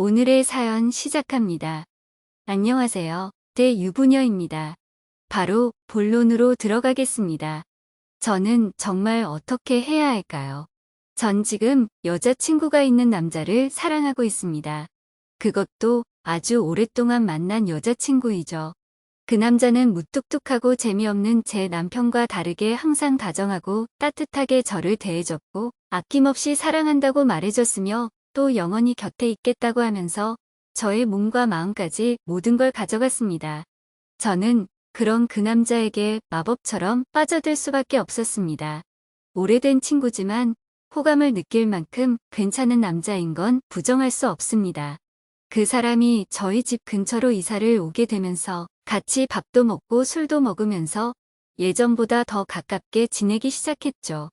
오늘의 사연 시작합니다. 안녕하세요. 대유부녀입니다. 바로 본론으로 들어가겠습니다. 저는 정말 어떻게 해야 할까요? 전 지금 여자친구가 있는 남자를 사랑하고 있습니다. 그것도 아주 오랫동안 만난 여자친구이죠. 그 남자는 무뚝뚝하고 재미없는 제 남편과 다르게 항상 다정하고 따뜻하게 저를 대해줬고 아낌없이 사랑한다고 말해줬으며 또 영원히 곁에 있겠다고 하면서 저의 몸과 마음까지 모든 걸 가져갔습니다. 저는 그런 그 남자에게 마법처럼 빠져들 수밖에 없었습니다. 오래된 친구지만 호감을 느낄 만큼 괜찮은 남자인 건 부정할 수 없습니다. 그 사람이 저희 집 근처로 이사를 오게 되면서 같이 밥도 먹고 술도 먹으면서 예전보다 더 가깝게 지내기 시작했죠.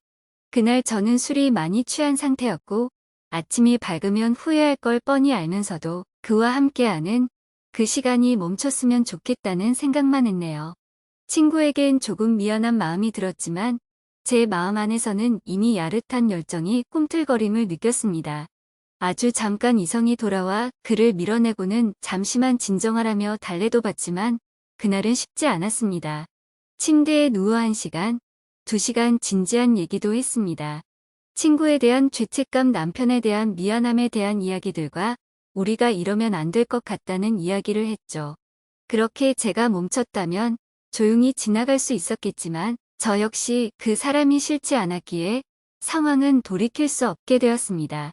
그날 저는 술이 많이 취한 상태였고 아침이 밝으면 후회할 걸 뻔히 알면서도 그와 함께하는 그 시간이 멈췄으면 좋겠다는 생각만 했네요. 친구에겐 조금 미안한 마음이 들었지만 제 마음 안에서는 이미 야릇한 열정이 꿈틀거림을 느꼈습니다. 아주 잠깐 이성이 돌아와 그를 밀어내고는 잠시만 진정하라며 달래도 봤지만 그날은 쉽지 않았습니다. 침대에 누워 한 시간, 두 시간 진지한 얘기도 했습니다. 친구에 대한 죄책감 남편에 대한 미안함에 대한 이야기들과 우리가 이러면 안 될 것 같다는 이야기를 했죠. 그렇게 제가 멈췄다면 조용히 지나갈 수 있었겠지만 저 역시 그 사람이 싫지 않았기에 상황은 돌이킬 수 없게 되었습니다.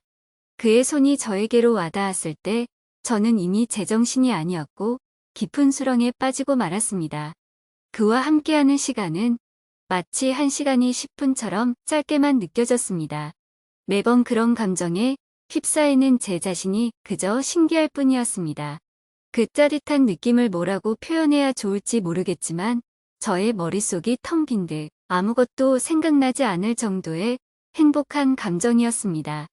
그의 손이 저에게로 와닿았을 때 저는 이미 제정신이 아니었고 깊은 수렁에 빠지고 말았습니다. 그와 함께하는 시간은 마치 한 시간이 10분처럼 짧게만 느껴졌습니다. 매번 그런 감정에 휩싸이는 제 자신이 그저 신기할 뿐이었습니다. 그 짜릿한 느낌을 뭐라고 표현해야 좋을지 모르겠지만 저의 머릿속이 텅 빈 듯 아무것도 생각나지 않을 정도의 행복한 감정이었습니다.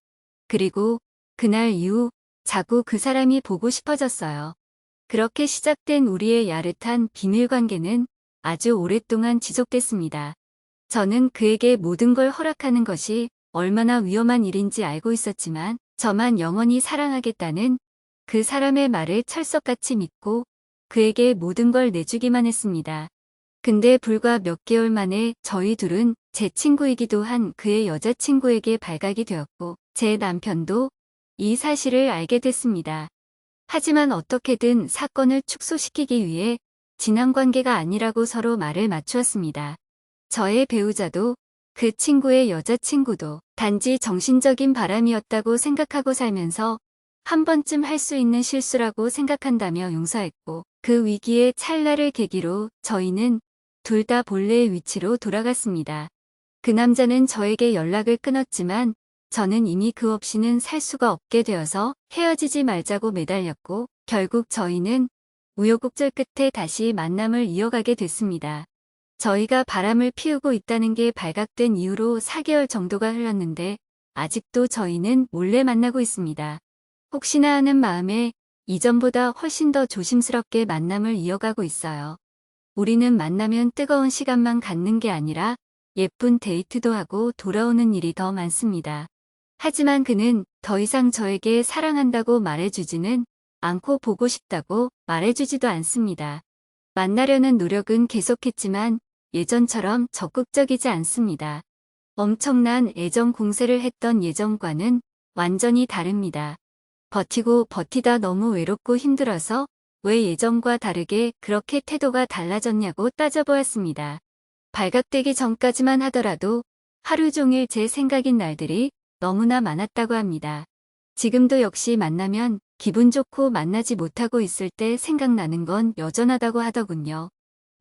그리고 그날 이후 자꾸 그 사람이 보고 싶어졌어요. 그렇게 시작된 우리의 야릇한 비밀 관계는 아주 오랫동안 지속됐습니다. 저는 그에게 모든 걸 허락하는 것이 얼마나 위험한 일인지 알고 있었지만 저만 영원히 사랑하겠다는 그 사람의 말을 철석같이 믿고 그에게 모든 걸 내주기만 했습니다. 근데 불과 몇 개월 만에 저희 둘은 제 친구이기도 한 그의 여자친구에게 발각이 되었고 제 남편도 이 사실을 알게 됐습니다. 하지만 어떻게든 사건을 축소시키기 위해 지난 관계가 아니라고 서로 말을 맞추었습니다. 저의 배우자도 그 친구의 여자친구도 단지 정신적인 바람이었다고 생각하고 살면서 한 번쯤 할 수 있는 실수라고 생각한다며 용서했고 그 위기의 찰나를 계기로 저희는 둘 다 본래의 위치로 돌아갔습니다. 그 남자는 저에게 연락을 끊었지만 저는 이미 그 없이는 살 수가 없게 되어서 헤어지지 말자고 매달렸고 결국 저희는 우여곡절 끝에 다시 만남을 이어가게 됐습니다. 저희가 바람을 피우고 있다는 게 발각된 이후로 4개월 정도가 흘렀는데 아직도 저희는 몰래 만나고 있습니다. 혹시나 하는 마음에 이전보다 훨씬 더 조심스럽게 만남을 이어가고 있어요. 우리는 만나면 뜨거운 시간만 갖는 게 아니라 예쁜 데이트도 하고 돌아오는 일이 더 많습니다. 하지만 그는 더 이상 저에게 사랑한다고 말해주지는 않고 보고 싶다고 말해주지도 않습니다. 만나려는 노력은 계속했지만 예전처럼 적극적이지 않습니다. 엄청난 애정 공세를 했던 예전과는 완전히 다릅니다. 버티고 버티다 너무 외롭고 힘들어서 왜 예전과 다르게 그렇게 태도가 달라졌냐고 따져보았습니다. 발각되기 전까지만 하더라도 하루 종일 제 생각인 날들이 너무나 많았다고 합니다. 지금도 역시 만나면 기분 좋고 만나지 못하고 있을 때 생각나는 건 여전하다고 하더군요.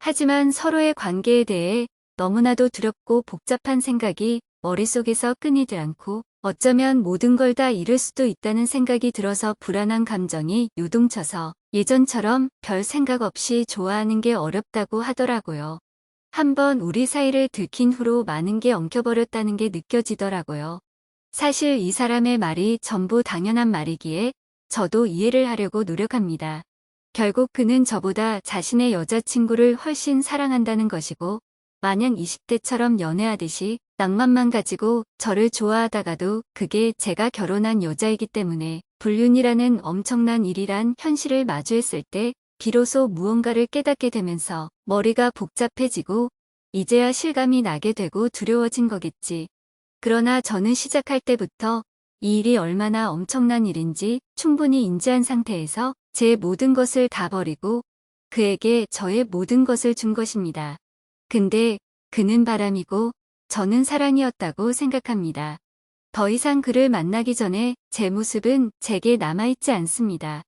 하지만 서로의 관계에 대해 너무나도 두렵고 복잡한 생각이 머릿속에서 끊이지 않고 어쩌면 모든 걸 다 잃을 수도 있다는 생각이 들어서 불안한 감정이 요동쳐서 예전처럼 별 생각 없이 좋아하는 게 어렵다고 하더라고요. 한번 우리 사이를 들킨 후로 많은 게 엉켜버렸다는 게 느껴지더라고요. 사실 이 사람의 말이 전부 당연한 말이기에 저도 이해를 하려고 노력합니다. 결국 그는 저보다 자신의 여자친구를 훨씬 사랑한다는 것이고 마냥 20대처럼 연애하듯이 낭만만 가지고 저를 좋아하다가도 그게 제가 결혼한 여자이기 때문에 불륜이라는 엄청난 일이란 현실을 마주했을 때 비로소 무언가를 깨닫게 되면서 머리가 복잡해지고 이제야 실감이 나게 되고 두려워진 거겠지. 그러나 저는 시작할 때부터 이 일이 얼마나 엄청난 일인지 충분히 인지한 상태에서 제 모든 것을 다 버리고 그에게 저의 모든 것을 준 것입니다. 근데 그는 바람이고 저는 사랑이었다고 생각합니다. 더 이상 그를 만나기 전에 제 모습은 제게 남아있지 않습니다.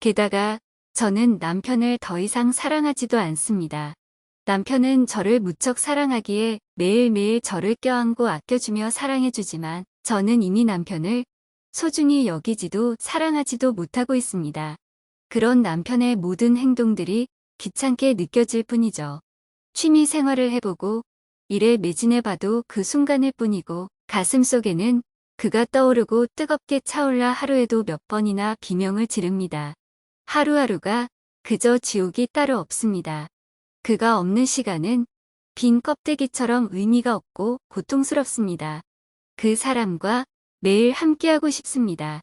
게다가 저는 남편을 더 이상 사랑하지도 않습니다. 남편은 저를 무척 사랑하기에 매일매일 저를 껴안고 아껴주며 사랑해주지만 저는 이미 남편을 소중히 여기지도 사랑하지도 못하고 있습니다. 그런 남편의 모든 행동들이 귀찮게 느껴질 뿐이죠. 취미 생활을 해보고 일에 매진해봐도 그 순간일 뿐이고 가슴 속에는 그가 떠오르고 뜨겁게 차올라 하루에도 몇 번이나 비명을 지릅니다. 하루하루가 그저 지옥이 따로 없습니다. 그가 없는 시간은 빈 껍데기처럼 의미가 없고 고통스럽습니다. 그 사람과 매일 함께하고 싶습니다.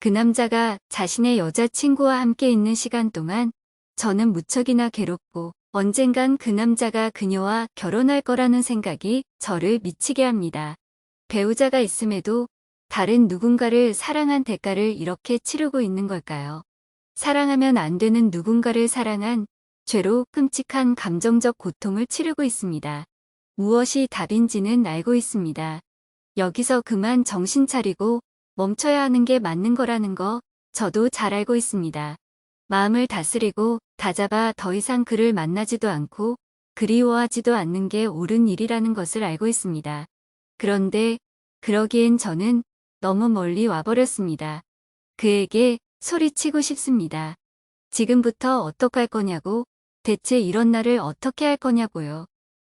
그 남자가 자신의 여자친구와 함께 있는 시간 동안 저는 무척이나 괴롭고 언젠간 그 남자가 그녀와 결혼할 거라는 생각이 저를 미치게 합니다. 배우자가 있음에도 다른 누군가를 사랑한 대가를 이렇게 치르고 있는 걸까요? 사랑하면 안 되는 누군가를 사랑한 죄로 끔찍한 감정적 고통을 치르고 있습니다. 무엇이 답인지는 알고 있습니다. 여기서 그만 정신 차리고 멈춰야 하는 게 맞는 거라는 거 저도 잘 알고 있습니다. 마음을 다스리고 다잡아 더 이상 그를 만나지도 않고 그리워하지도 않는 게 옳은 일이라는 것을 알고 있습니다. 그런데 그러기엔 저는 너무 멀리 와버렸습니다. 그에게 소리치고 싶습니다. 지금부터 어떡할 거냐고 대체 이런 나를 어떻게 할 거냐고요.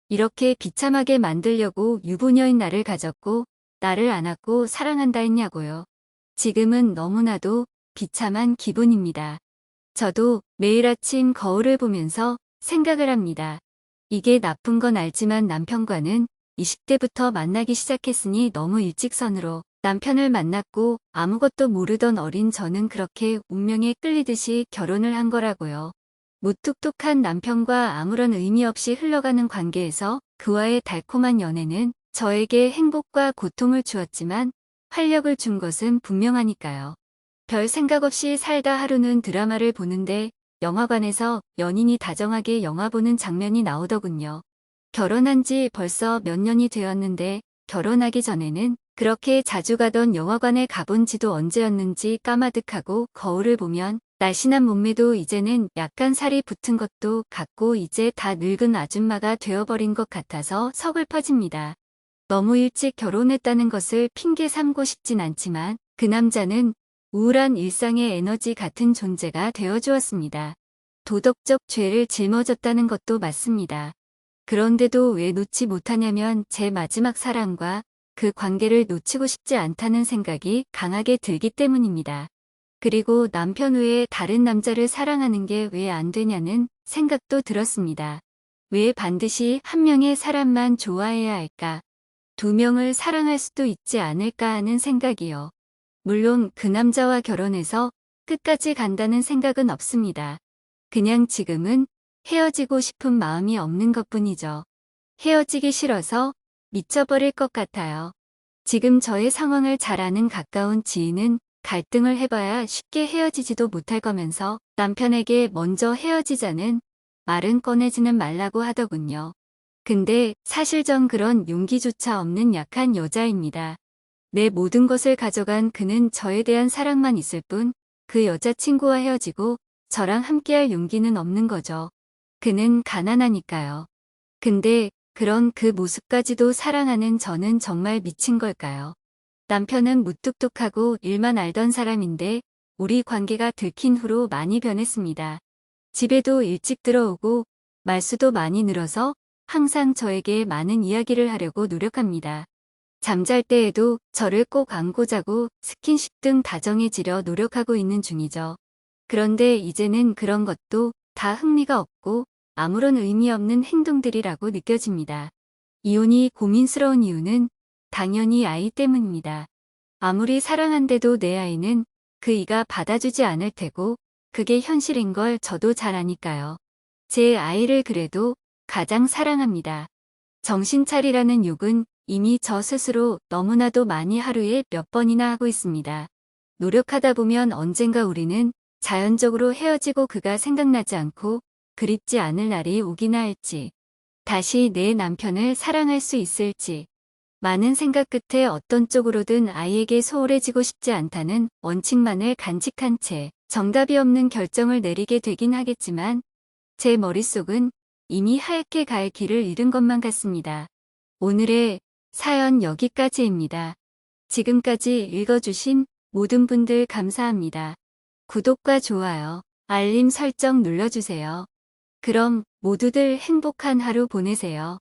이렇게 비참하게 만들려고 유부녀인 나를 가졌고 나를 안았고 사랑한다 했냐고요. 지금은 너무나도 비참한 기분입니다. 저도 매일 아침 거울을 보면서 생각을 합니다. 이게 나쁜 건 알지만 남편과는 20대부터 만나기 시작했으니 너무 일직선으로 남편을 만났고 아무것도 모르던 어린 저는 그렇게 운명에 끌리듯이 결혼을 한 거라고요. 무뚝뚝한 남편과 아무런 의미 없이 흘러가는 관계에서 그와의 달콤한 연애는 저에게 행복과 고통을 주었지만 활력을 준 것은 분명하니까요. 별 생각 없이 살다 하루는 드라마를 보는데 영화관에서 연인이 다정하게 영화 보는 장면이 나오더군요. 결혼한 지 벌써 몇 년이 되었는데 결혼하기 전에는 그렇게 자주 가던 영화관에 가본 지도 언제였는지 까마득하고 거울을 보면 날씬한 몸매도 이제는 약간 살이 붙은 것도 같고 이제 다 늙은 아줌마가 되어버린 것 같아서 서글퍼집니다. 너무 일찍 결혼했다는 것을 핑계 삼고 싶진 않지만 그 남자는 우울한 일상의 에너지 같은 존재가 되어주었습니다. 도덕적 죄를 짊어졌다는 것도 맞습니다. 그런데도 왜 놓지 못하냐면 제 마지막 사랑과 그 관계를 놓치고 싶지 않다는 생각이 강하게 들기 때문입니다. 그리고 남편 외에 다른 남자를 사랑하는 게 왜 안 되냐는 생각도 들었습니다. 왜 반드시 한 명의 사람만 좋아해야 할까? 두 명을 사랑할 수도 있지 않을까 하는 생각이요. 물론 그 남자와 결혼해서 끝까지 간다는 생각은 없습니다. 그냥 지금은 헤어지고 싶은 마음이 없는 것 뿐이죠. 헤어지기 싫어서 미쳐버릴 것 같아요. 지금 저의 상황을 잘 아는 가까운 지인은 갈등을 해봐야 쉽게 헤어지지도 못할 거면서 남편에게 먼저 헤어지자는 말은 꺼내지는 말라고 하더군요. 근데 사실 전 그런 용기조차 없는 약한 여자입니다. 내 모든 것을 가져간 그는 저에 대한 사랑만 있을 뿐 그 여자친구와 헤어지고 저랑 함께할 용기는 없는 거죠. 그는 가난하니까요. 근데 그런 그 모습까지도 사랑하는 저는 정말 미친 걸까요? 남편은 무뚝뚝하고 일만 알던 사람인데 우리 관계가 들킨 후로 많이 변했습니다. 집에도 일찍 들어오고 말수도 많이 늘어서 항상 저에게 많은 이야기를 하려고 노력합니다. 잠잘 때에도 저를 꼭 안고 자고 스킨십 등 다정해지려 노력하고 있는 중이죠. 그런데 이제는 그런 것도 다 흥미가 없고 아무런 의미 없는 행동들이라고 느껴집니다. 이혼이 고민스러운 이유는 당연히 아이 때문입니다. 아무리 사랑한데도 내 아이는 그 이가 받아주지 않을 테고 그게 현실인 걸 저도 잘 아니까요. 제 아이를 그래도 가장 사랑합니다. 정신 차리라는 욕은 이미 저 스스로 너무나도 많이 하루에 몇 번이나 하고 있습니다. 노력하다 보면 언젠가 우리는 자연적으로 헤어지고 그가 생각나지 않고 그립지 않을 날이 오기나 할지, 다시 내 남편을 사랑할 수 있을지, 많은 생각 끝에 어떤 쪽으로든 아이에게 소홀해지고 싶지 않다는 원칙만을 간직한 채 정답이 없는 결정을 내리게 되긴 하겠지만 제 머릿속은 이미 하얗게 갈 길을 잃은 것만 같습니다. 오늘의 사연 여기까지입니다. 지금까지 읽어주신 모든 분들 감사합니다. 구독과 좋아요, 알림 설정 눌러주세요. 그럼 모두들 행복한 하루 보내세요.